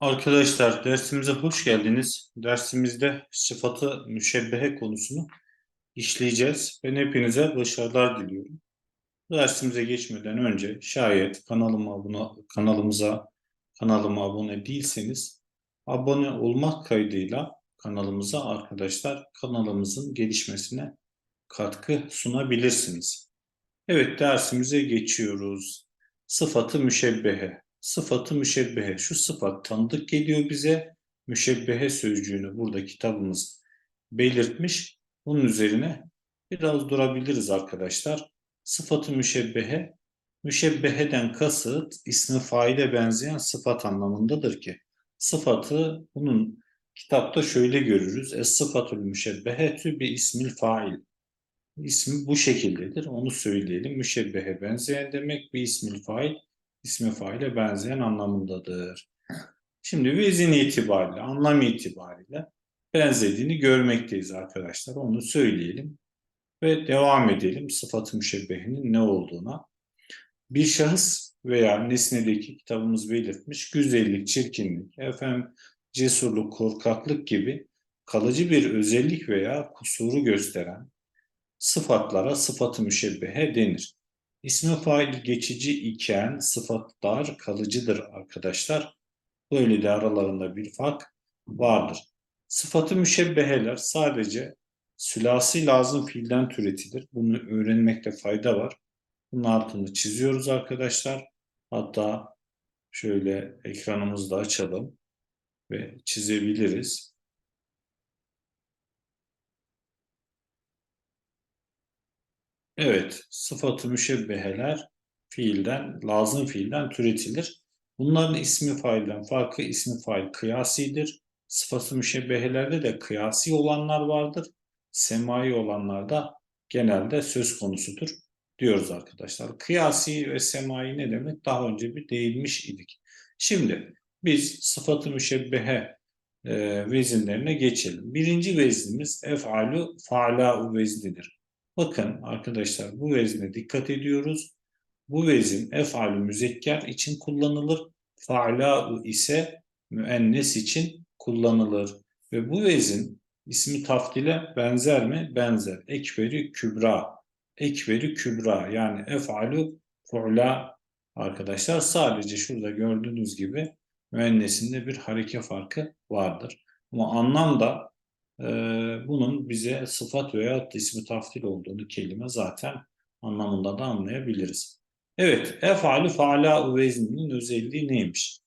Arkadaşlar dersimize hoş geldiniz. Dersimizde sıfatı müşebbehe konusunu işleyeceğiz. Ben hepinize başarılar diliyorum. Dersimize geçmeden önce şayet kanalıma abone, kanalımıza kanalıma abone değilseniz abone olmak kaydıyla kanalımıza arkadaşlar kanalımızın gelişmesine katkı sunabilirsiniz. Evet dersimize geçiyoruz. Sıfatı müşebbehe. Sıfatı müşebbehe. Şu sıfat tanıdık geliyor bize. Müşebbehe sözcüğünü burada kitabımız belirtmiş. Bunun üzerine biraz durabiliriz arkadaşlar. Sıfatı müşebbehe. Müşebbeheden kasıt ismi faile benzeyen sıfat anlamındadır ki. Sıfatı bunun kitapta şöyle görürüz. Es sıfatul müşebbehetü bi ismil fail. İsmi bu şekildedir. Onu söyleyelim. Müşebbehe benzeyen demek bir ismil fail, ismi faile benzeyen anlamındadır. Şimdi vezin itibariyle, anlam itibariyle benzediğini görmekteyiz arkadaşlar. Onu söyleyelim ve devam edelim sıfat-ı müşebbehinin ne olduğuna. Bir şahıs veya nesnedeki kitabımız belirtmiş güzellik, çirkinlik, efendim cesurluk, korkaklık gibi kalıcı bir özellik veya kusuru gösteren sıfatlara sıfatı müşebbehe denir. İsmi fail geçici iken sıfatlar kalıcıdır arkadaşlar. Böyle de aralarında bir fark vardır. Sıfatı müşebbeheler sadece sülasi lazım fiilden türetilir. Bunu öğrenmekte fayda var. Bunun altını çiziyoruz arkadaşlar. Hatta şöyle ekranımızda açalım ve çizebiliriz. Evet, sıfatı müşebbeheler fiilden, lazım fiilden türetilir. Bunların ismi failden farkı ismi fail kıyasidir. Sıfatı müşebbehelerde de kıyasi olanlar vardır. Semai olanlar da genelde söz konusudur diyoruz arkadaşlar. Kıyasi ve semai ne demek? Daha önce bir değinmiş idik. Şimdi biz sıfatı müşebbehe e, vezinlerine geçelim. Birinci veznimiz ef'alu fa'la'u veznidir. Bakın arkadaşlar bu vezne dikkat ediyoruz. Bu vezin ef'alü müzekker için kullanılır. Fa'la'u ise müennes için kullanılır. Ve bu vezin ismi tafdile benzer mi? Benzer. Ekveri kübra. Ekveri kübra yani ef'alü fu'la arkadaşlar. Sadece şurada gördüğünüz gibi müennesinde bir hareke farkı vardır. Ama anlamda e, bunun bize sıfat veya ismi taftil olduğunu kelime zaten anlamında da anlayabiliriz. Evet, efali faala vezninin özelliği neymiş?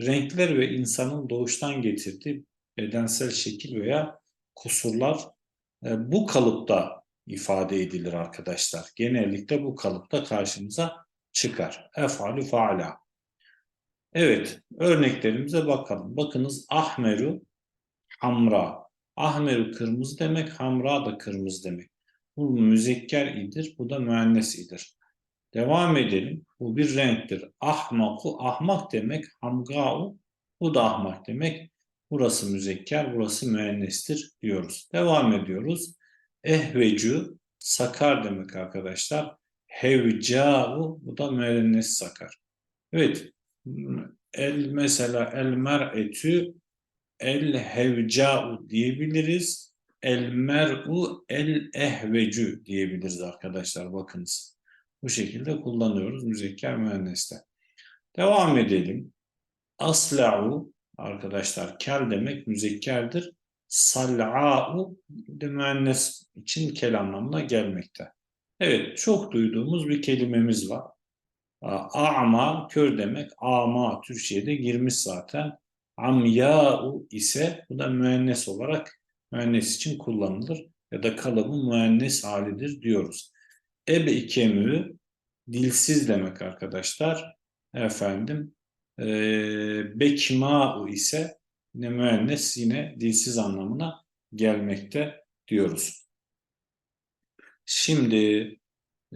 Renkler ve insanın doğuştan getirdiği bedensel şekil veya kusurlar e, bu kalıpta ifade edilir arkadaşlar. Genellikle bu kalıpta karşımıza çıkar. Efali faala. Evet, örneklerimize bakalım. Bakınız ahmeru hamra. Ahmeru kırmızı demek, hamra da kırmızı demek. Bu müzekker idir, bu da müennes idir. Devam edelim. Bu bir renktir. Ahmaku, ahmak demek. Hamgau, bu da ahmak demek. Burası müzekker, burası müennestir diyoruz. Devam ediyoruz. Ehvecu, sakar demek arkadaşlar. Hevcau, bu da müennes sakar. Evet, el mesela el mer'etü el hevca'u diyebiliriz. El mer'u el ehvecu diyebiliriz arkadaşlar bakınız. Bu şekilde kullanıyoruz müzekker müenneste. Devam edelim. Asla'u arkadaşlar kel demek müzekkerdir. Sal'a'u de müennes için kel anlamına gelmekte. Evet çok duyduğumuz bir kelimemiz var. A'ma kör demek. Ama Türkçe'ye girmiş zaten. Amya'u ise bu da müennes olarak müennes için kullanılır ya da kalıbın müennes halidir diyoruz. Ebe ikemü dilsiz demek arkadaşlar. Efendim e, bekma'u ise yine müennes yine dilsiz anlamına gelmekte diyoruz. Şimdi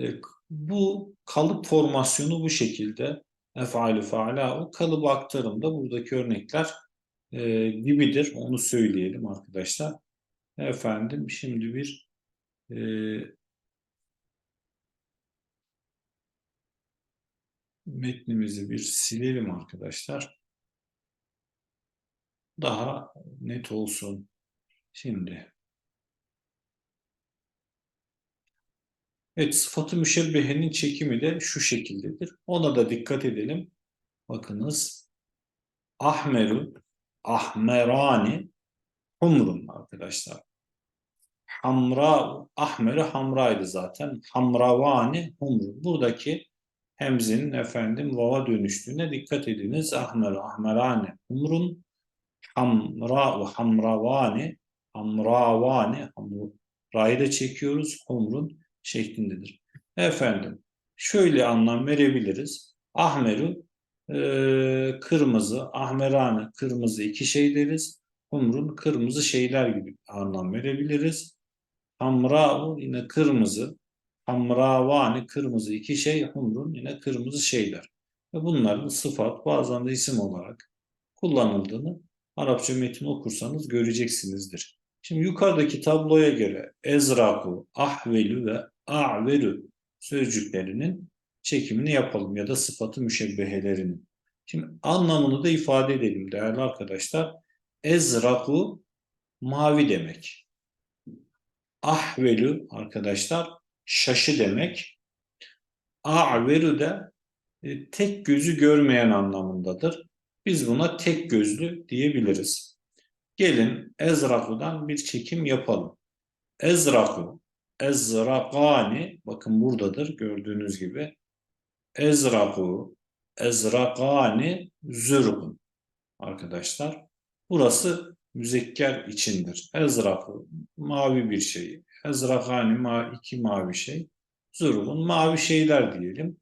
e, bu kalıp formasyonu bu şekilde efali faala o kalıbı aktarımda buradaki örnekler e, gibidir. Onu söyleyelim arkadaşlar. Efendim şimdi bir e, metnimizi bir silelim arkadaşlar. daha net olsun. Şimdi. Evet sıfatı müşebbehenin çekimi de şu şekildedir. Ona da dikkat edelim. Bakınız. Ahmeru, ahmerani, humrun arkadaşlar. Hamra, ahmeru hamraydı zaten. Hamravani, humrun. Buradaki hemzenin efendim vava dönüştüğüne dikkat ediniz. Ahmeru, ahmerani, humrun. Hamra ve hamravani, hamravani, hamrayı da çekiyoruz. Humrun şeklindedir. Efendim şöyle anlam verebiliriz. Ahmeru e, kırmızı, ahmerane kırmızı iki şey deriz. Humrun kırmızı şeyler gibi anlam verebiliriz. Hamra'u yine kırmızı, hamravani kırmızı iki şey, humrun yine kırmızı şeyler. Ve bunların sıfat bazen de isim olarak kullanıldığını Arapça metni okursanız göreceksinizdir. Şimdi yukarıdaki tabloya göre ezraku, ahvelu ve a'velu sözcüklerinin çekimini yapalım ya da sıfatı müşebbehelerinin. Şimdi anlamını da ifade edelim değerli arkadaşlar. Ezraku mavi demek. Ahvelu arkadaşlar şaşı demek. A'velu de e, tek gözü görmeyen anlamındadır. Biz buna tek gözlü diyebiliriz. Gelin Ezraku'dan bir çekim yapalım. Ezraku, Ezrakani, bakın buradadır gördüğünüz gibi. Ezraku, Ezrakani, Zürgun. Arkadaşlar, burası müzekker içindir. Ezraku, mavi bir şey. Ezrakani, ma iki mavi şey. Zürgun, mavi şeyler diyelim.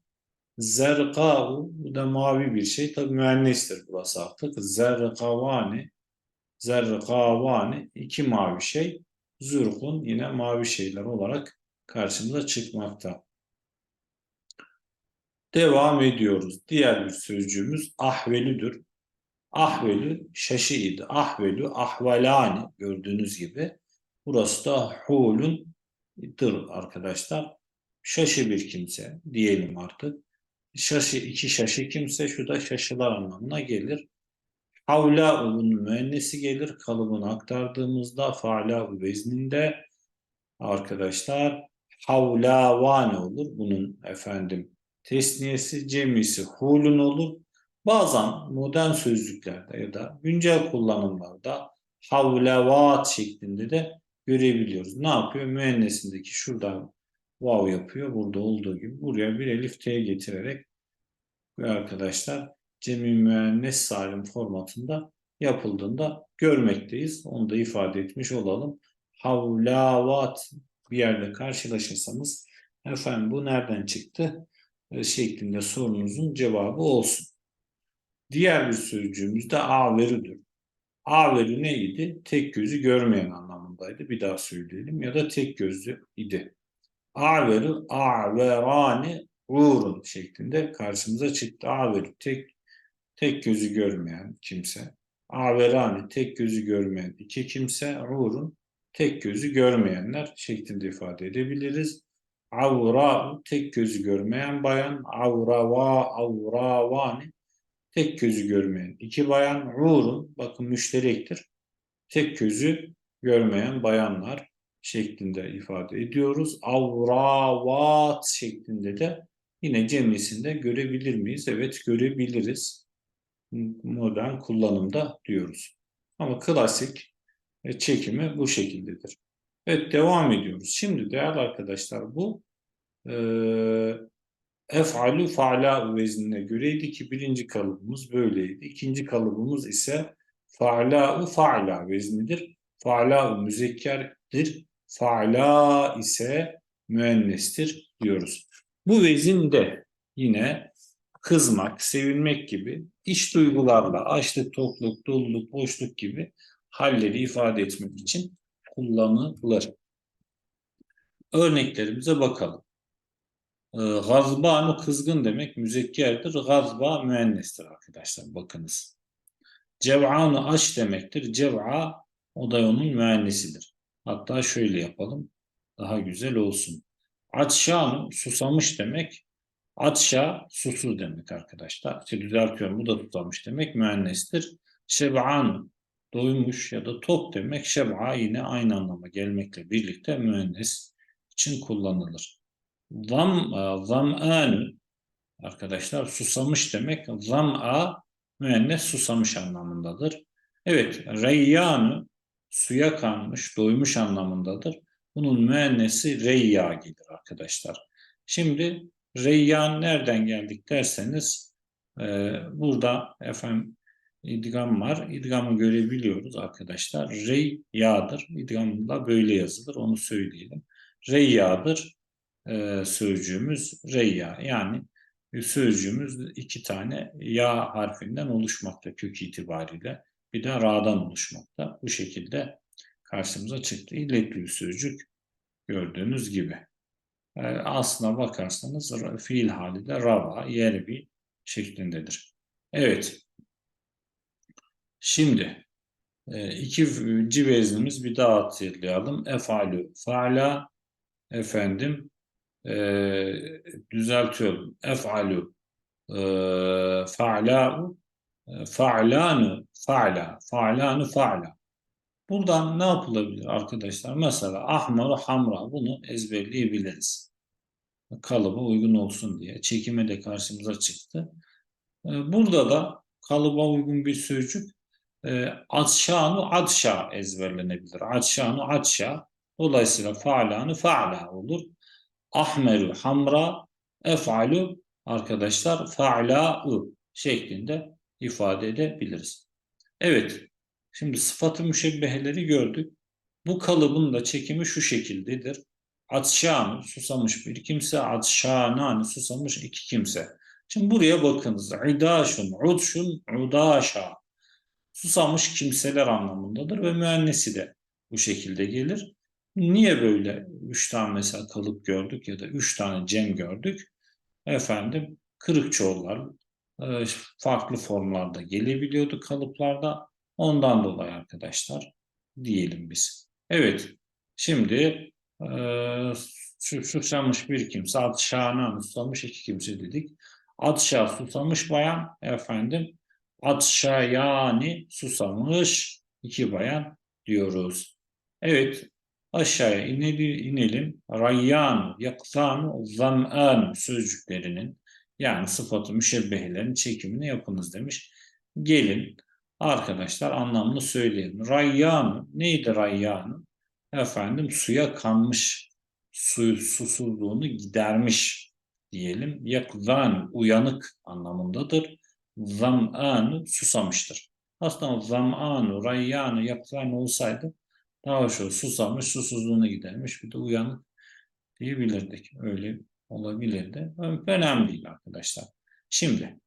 Zerka'u, bu da mavi bir şey. Tabi müennestir burası artık. Zerkavani, Zerkavani, iki mavi şey. Zürkun yine mavi şeyler olarak karşımıza çıkmakta. Devam ediyoruz. Diğer bir sözcüğümüz ahvelüdür. Ahvelü şaşı idi. Ahvelü ahvalani gördüğünüz gibi. Burası da hulundur arkadaşlar. Şaşı bir kimse diyelim artık. Şaşı iki şaşı kimse şu da şaşılar anlamına gelir. Havla bunun müennesi gelir. Kalıbını aktardığımızda faala vezninde arkadaşlar havlavane olur. Bunun efendim tesniyesi, cemisi hulun olur. Bazen modern sözlüklerde ya da güncel kullanımlarda havlevat şeklinde de görebiliyoruz. Ne yapıyor? Müennesindeki şuradan vav yapıyor. Burada olduğu gibi buraya bir elif t getirerek arkadaşlar cemi müennes salim formatında yapıldığında görmekteyiz. Onu da ifade etmiş olalım. Havlavat bir yerde karşılaşırsanız efendim bu nereden çıktı e, şeklinde sorunuzun cevabı olsun. Diğer bir sözcüğümüz de averüdür. Averü neydi? Tek gözü görmeyen anlamındaydı. Bir daha söyleyelim. Ya da tek gözlü idi. Averü, averani, uğrun şeklinde karşımıza çıktı. Averü tek tek gözü görmeyen kimse. Averani tek gözü görmeyen iki kimse. Uğrun tek gözü görmeyenler şeklinde ifade edebiliriz. Avra tek gözü görmeyen bayan. Avrava avravani tek gözü görmeyen iki bayan. Uğrun bakın müşterektir. Tek gözü görmeyen bayanlar şeklinde ifade ediyoruz. Avravat şeklinde de yine cemisinde görebilir miyiz? Evet görebiliriz. Modern kullanımda diyoruz. Ama klasik e, çekimi bu şekildedir. Evet devam ediyoruz. Şimdi değerli arkadaşlar bu e, ef'alü fa'la veznine göreydi ki birinci kalıbımız böyleydi. İkinci kalıbımız ise fa'la fa'la veznidir. Fa'la müzekkerdir. Fa'la ise müennestir diyoruz. Bu vezinde yine kızmak, sevinmek gibi iç duygularla açlık, tokluk, doluluk, boşluk gibi halleri ifade etmek için kullanılır. Örneklerimize bakalım. Ee, gazbanu kızgın demek müzekkerdir. Gazba müennestir arkadaşlar bakınız. Cev'anu aç demektir. Cev'a o da onun müennesidir. Hatta şöyle yapalım. Daha güzel olsun. Atşanu susamış demek. Atşa susuz demek arkadaşlar. İşte düzeltiyorum bu da susamış demek müennestir. Şeb'an doymuş ya da tok demek. Şeb'a yine aynı anlama gelmekle birlikte müennes için kullanılır. Zam, zam'anu arkadaşlar susamış demek. Zam'a müennes susamış anlamındadır. Evet, reyyanu suya kanmış, doymuş anlamındadır. Bunun müennesi reyya gelir arkadaşlar. Şimdi reyyan nereden geldik derseniz e, burada efendim idgam var. İdgamı görebiliyoruz arkadaşlar. Reyyadır. İdgamı da böyle yazılır. Onu söyleyelim. Reyyadır e, sözcüğümüz reyya. Yani sözcüğümüz iki tane ya harfinden oluşmakta kök itibariyle. Bir de ra'dan oluşmakta. Bu şekilde karşımıza çıktı. İlletli bir sözcük gördüğünüz gibi. E, aslına bakarsanız fiil hali de rava, yerbi şeklindedir. Evet. Şimdi e, iki civezimiz bir daha hatırlayalım. Efalü, faala, efendim e, düzeltiyorum. Efalü, e, fa'la'u, e, fa'lanu, fa'la, fa'lanu, fa'la. Buradan ne yapılabilir arkadaşlar? Mesela ahmaru, hamra bunu ezberleyebiliriz. Kalıba uygun olsun diye. Çekime de karşımıza çıktı. E, burada da kalıba uygun bir sözcük e, adşanu adşa ezberlenebilir. Adşanu adşa dolayısıyla faalanı faala olur. Ahmeru hamra efalu arkadaşlar fa'la'u şeklinde ifade edebiliriz. Evet. Şimdi sıfatı müşebbeheleri gördük. Bu kalıbın da çekimi şu şekildedir. Atşan susamış bir kimse, atşanan susamış iki kimse. Şimdi buraya bakınız. İdaşun, udşun, udaşa. Susamış kimseler anlamındadır ve müennesi de bu şekilde gelir. Niye böyle üç tane mesela kalıp gördük ya da üç tane cem gördük? Efendim kırık çoğullar e, farklı formlarda gelebiliyordu kalıplarda. Ondan dolayı arkadaşlar diyelim biz. Evet şimdi e, susamış bir kimse, ad şahına susamış iki kimse dedik. Ad şah susamış bayan efendim ad şayani susamış iki bayan diyoruz. Evet aşağıya inelim. inelim. Rayyan, yaksan, zam'an sözcüklerinin yani sıfatı müşebbehelerin çekimini yapınız demiş. Gelin arkadaşlar anlamını söyleyelim. Rayyan neydi rayyan? Efendim suya kanmış, su, susuzluğunu gidermiş diyelim. Yakzan uyanık anlamındadır. Zam'an susamıştır. Aslında zam'anu, rayyanu, yakzan olsaydı daha hoş. Susamış, susuzluğunu gidermiş. Bir de uyanık diyebilirdik. Öyle olabilirdi. Önemli değil arkadaşlar. Şimdi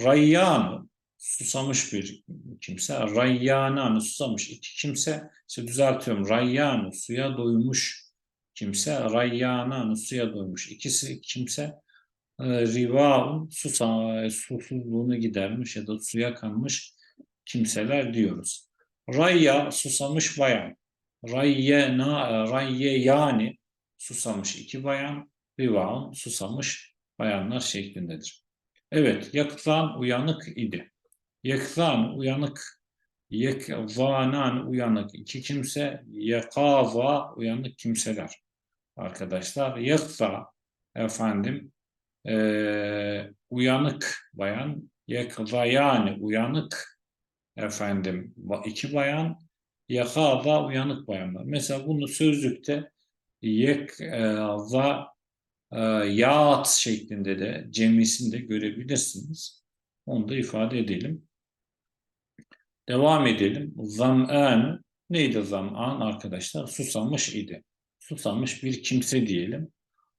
rayyanu susamış bir kimse, rayyananı susamış iki kimse, işte düzeltiyorum, rayyanu suya doymuş kimse, rayyananı suya doymuş ikisi kimse, e, rivaun susa, susuzluğunu gidermiş ya da suya kanmış kimseler diyoruz. Rayya susamış bayan, rayye, na, rayye yani susamış iki bayan, rivaun susamış bayanlar şeklindedir. Evet, yakıtlan uyanık idi. Yekzan uyanık, yekzanan uyanık iki kimse, yekava uyanık kimseler arkadaşlar. Yekza efendim e, uyanık bayan, yekzayani uyanık efendim iki bayan, yekava uyanık bayanlar. Mesela bunu sözlükte yekza e, yaat şeklinde de cemisinde görebilirsiniz. Onu da ifade edelim. Devam edelim. Zam'an neydi zam'an arkadaşlar? Susamış idi. Susamış bir kimse diyelim.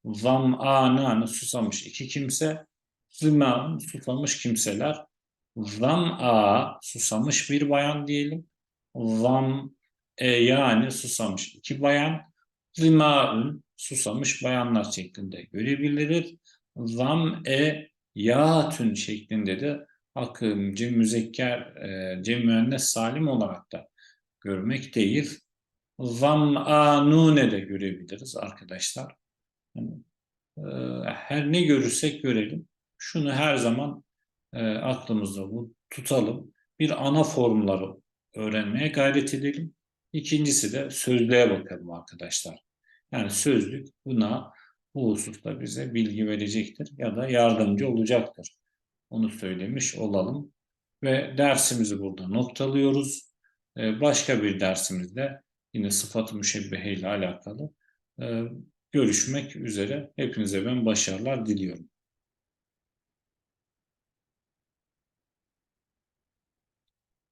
Zam'anan susamış iki kimse. Zima'an susamış kimseler. Zam'a susamış bir bayan diyelim. Zam e yani susamış iki bayan. Zima'un susamış bayanlar şeklinde görebiliriz. Zam e yatün şeklinde de akım, cem müzekker, e, cem müennes salim olarak da görmekteyiz. Zam'anune de görebiliriz arkadaşlar. Yani, e, her ne görürsek görelim. Şunu her zaman e, aklımızda bu tutalım. Bir ana formları öğrenmeye gayret edelim. İkincisi de sözlüğe bakalım arkadaşlar. Yani sözlük buna bu hususta bize bilgi verecektir ya da yardımcı olacaktır. Onu söylemiş olalım. Ve dersimizi burada noktalıyoruz. Ee, Başka bir dersimizde yine sıfat-ı müşebbehe ile alakalı e, görüşmek üzere. Hepinize ben başarılar diliyorum.